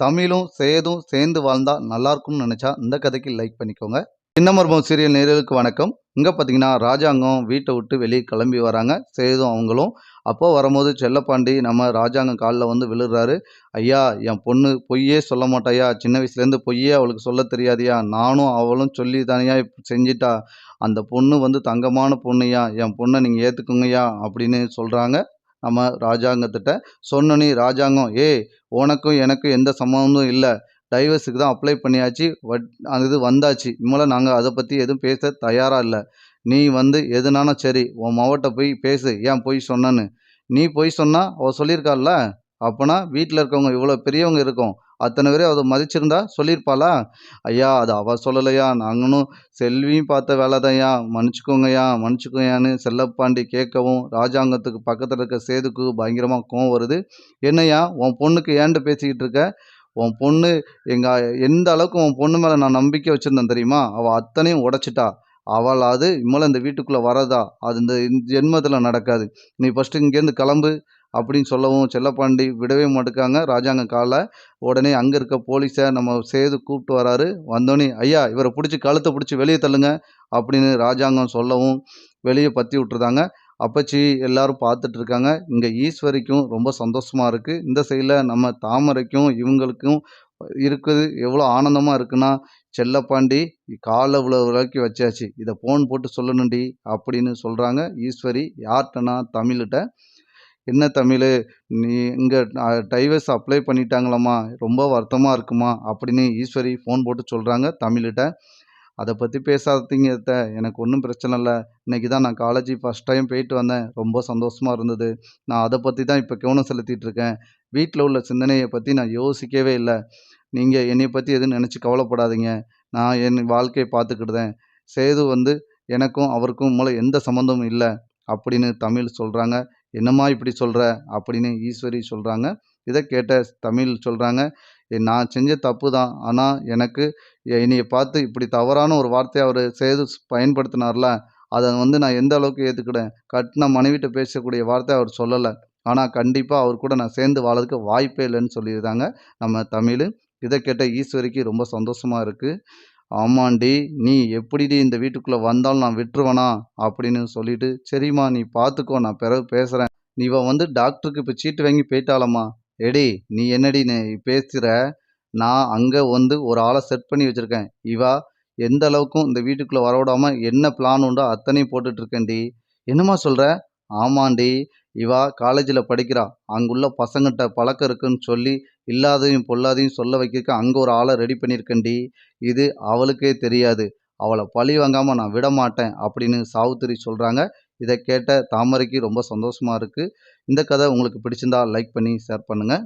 தமிழும் சேதும் சேர்ந்து வாழ்ந்தா நல்லா இருக்கும்னு நினச்சா இந்த கதைக்கு லைக் பண்ணிக்கோங்க. சின்ன மர்மம் சீரியல் நேர்களுக்கு வணக்கம். இங்கே பார்த்தீங்கன்னா ராஜாங்கம் வீட்டை விட்டு வெளியே கிளம்பி வராங்க. சேதும் அவங்களும். அப்போ வரும்போது செல்லப்பாண்டி நம்ம ராஜாங்கம் காலில் வந்து விழுறாரு. ஐயா என் பொண்ணு பொய்யே சொல்ல மாட்டாயா சின்ன வயசுலேருந்து பொய்யே அவளுக்கு சொல்ல தெரியாதியா. நானும் அவளும் சொல்லி தானியா செஞ்சிட்டா. அந்த பொண்ணு வந்து தங்கமான பொண்ணுயா என் பொண்ணை நீங்கள் ஏற்றுக்குங்கய்யா அப்படின்னு சொல்கிறாங்க நம்ம ராஜாங்கத்திட்ட சொன்னோன்னே ராஜாங்கம். ஏய் உனக்கும் எனக்கும் எந்த சம்மந்தமும் இல்லை. டைவர்ஸுக்கு தான் அப்ளை பண்ணியாச்சு. வட் அந்த இது வந்தாச்சு. இனிமேல் நாங்கள் அதை பற்றி எதுவும் பேச தயாராக இல்லை. நீ வந்து எதுனாலும் சரி உன் மவட்ட போய் பேசு. ஏன் போய் சொன்னேன்னு. நீ போய் சொன்னால் அவள் சொல்லியிருக்காள்ல அப்போனா வீட்டில் இருக்கவங்க இவ்வளோ பெரியவங்க இருக்கும். அத்தனை பேரும் அதை மதிச்சிருந்தா சொல்லியிருப்பாளா? ஐயா அது அவள் சொல்லலையா? நாங்களும் செல்வியும் பார்த்த வேலை தான்யா மன்னிச்சுக்கோங்கய்யா மன்னிச்சுக்கோயான்னு செல்லப்பாண்டி கேட்கவும் ராஜாங்கத்துக்கு பக்கத்தில் இருக்க சேதுக்கு பயங்கரமாக கோவம் வருது. என்னய்யா உன் பொண்ணுக்கு ஏன்ட்டு பேசிக்கிட்டு இருக்க? உன் பொண்ணு எங்கள் எந்த அளவுக்கு உன் பொண்ணு மேலே நான் நம்பிக்கை வச்சுருந்தேன் தெரியுமா? அவள் அத்தனையும் உடைச்சிட்டா. அவள் அது இம்மலை இந்த வீட்டுக்குள்ளே வரதா அது இந்த ஜென்மத்தில் நடக்காது. நீ ஃபஸ்ட்டு இங்கேருந்து கிளம்பு. அப்படின்னு சொல்லவும் செல்லப்பாண்டி விடவே மாட்டுக்காங்க. ராஜாங்க காலை உடனே அங்கே இருக்க போலீஸை நம்ம சேது கூப்பிட்டு வராரு. வந்தோடனே ஐயா இவரை பிடிச்சி கழுத்தை பிடிச்சி வெளியே தள்ளுங்க அப்படின்னு ராஜாங்கம் சொல்லவும் வெளியே பற்றி விட்டுருந்தாங்க. அப்பச்சி எல்லாரும் பார்த்துட்டு இருக்காங்க. இங்கே ஈஸ்வரிக்கும் ரொம்ப சந்தோஷமாக இருக்குது இந்த சைடில் நம்ம தாமரைக்கும் இவங்களுக்கும் இருக்குது. எவ்வளோ ஆனந்தமாக இருக்குன்னா செல்லப்பாண்டி காலை இவ்வளோ விளக்கி வச்சாச்சு. இதை ஃபோன் போட்டு சொல்லணும்டி அப்படின்னு சொல்கிறாங்க ஈஸ்வரி யார்கிட்டனா தமிழ்கிட்ட என்ன தமிழ்? நீ இங்கே டைவர்ஸ் அப்ளை பண்ணிட்டாங்களாம்மா. ரொம்ப வருத்தமாக இருக்குமா? அப்படின்னு ஈஸ்வரி ஃபோன் போட்டு சொல்கிறாங்க தமிழ்கிட்ட. அதை பற்றி பேசாதீங்க அத்தை. எனக்கு ஒன்றும் பிரச்சனை இல்லை. இன்றைக்கி தான் நான் காலேஜ் ஃபஸ்ட் டைம் போயிட்டு வந்தேன். ரொம்ப சந்தோஷமாக இருந்தது. நான் அதை பற்றி தான் இப்போ கவனம் செலுத்திட்டு இருக்கேன். வீட்டில் உள்ள சிந்தனையை பற்றி நான் யோசிக்கவே இல்லை. நீங்கள் என்னை பற்றி எதுவும் நினச்சி கவலைப்படாதீங்க. நான் என் வாழ்க்கையை பார்த்துக்கிட்டுதேன் சேது வந்து எனக்கும் அவருக்கும் மூலம் எந்த சம்மந்தமும் இல்லை. அப்படின்னு தமிழ் சொல்கிறாங்க என்னம்மா இப்படி சொல்கிற அப்படின்னு ஈஸ்வரி சொல்கிறாங்க இதை கேட்ட தமிழ் சொல்கிறாங்க நான் செஞ்ச தப்பு தான். ஆனால் எனக்கு என்னையை பார்த்து இப்படி தவறான ஒரு வார்த்தையை அவர் சேது பயன்படுத்தினார்ல அதை வந்து நான் எந்த அளவுக்கு ஏற்றுக்கிட்டேன் கட்டின மனைவிட்ட பேசக்கூடிய வார்த்தை அவர் சொல்லலை. ஆனால் கண்டிப்பாக அவர் கூட நான் சேர்ந்து வாழறதுக்கு வாய்ப்பே இல்லைன்னு சொல்லியிருந்தாங்க நம்ம தமிழ். இதை கேட்ட ஈஸ்வரிக்கு ரொம்ப சந்தோஷமாக இருக்குது ஆமாண்டி நீ எப்படிடி இந்த வீட்டுக்குள்ளே வந்தாலும் நான் விட்டுருவேனா? அப்படின்னு சொல்லிட்டு சரிம்மா நீ பார்த்துக்கோ நான் பிறகு பேசுகிறேன் நீ இவ வந்து டாக்டருக்கு இப்போ சீட்டு வாங்கி போயிட்டாலம்மா எடி நீ என்னடி நீ பேசுகிற நான் அங்கே வந்து ஒரு ஆளை செட் பண்ணி வச்சுருக்கேன். இவா எந்த அளவுக்கும் இந்த வீட்டுக்குள்ளே வரவிடாமல் என்ன பிளான் உண்டோ அத்தனையும் போட்டுட்ருக்கேன்டி என்னம்மா சொல்கிற ஆமாண்டி இவா காலேஜில் படிக்கிறா. அங்குள்ள பசங்கிட்ட பழக்கம் இருக்குன்னு சொல்லி இல்லாதையும் பொல்லாதையும் சொல்ல வைக்கிறக்கு அங்கே ஒரு ஆளை ரெடி பண்ணியிருக்கேன்டி. இது அவளுக்கே தெரியாது. அவளை பழி வாங்காமல் நான் விட மாட்டேன் அப்படின்னு சாவுத்திரி சொல்கிறாங்க இதை கேட்ட தாமரைக்கு ரொம்ப சந்தோஷமாக இருக்குது இந்த கதை உங்களுக்கு பிடிச்சிருந்தா லைக் பண்ணி ஷேர் பண்ணுங்கள்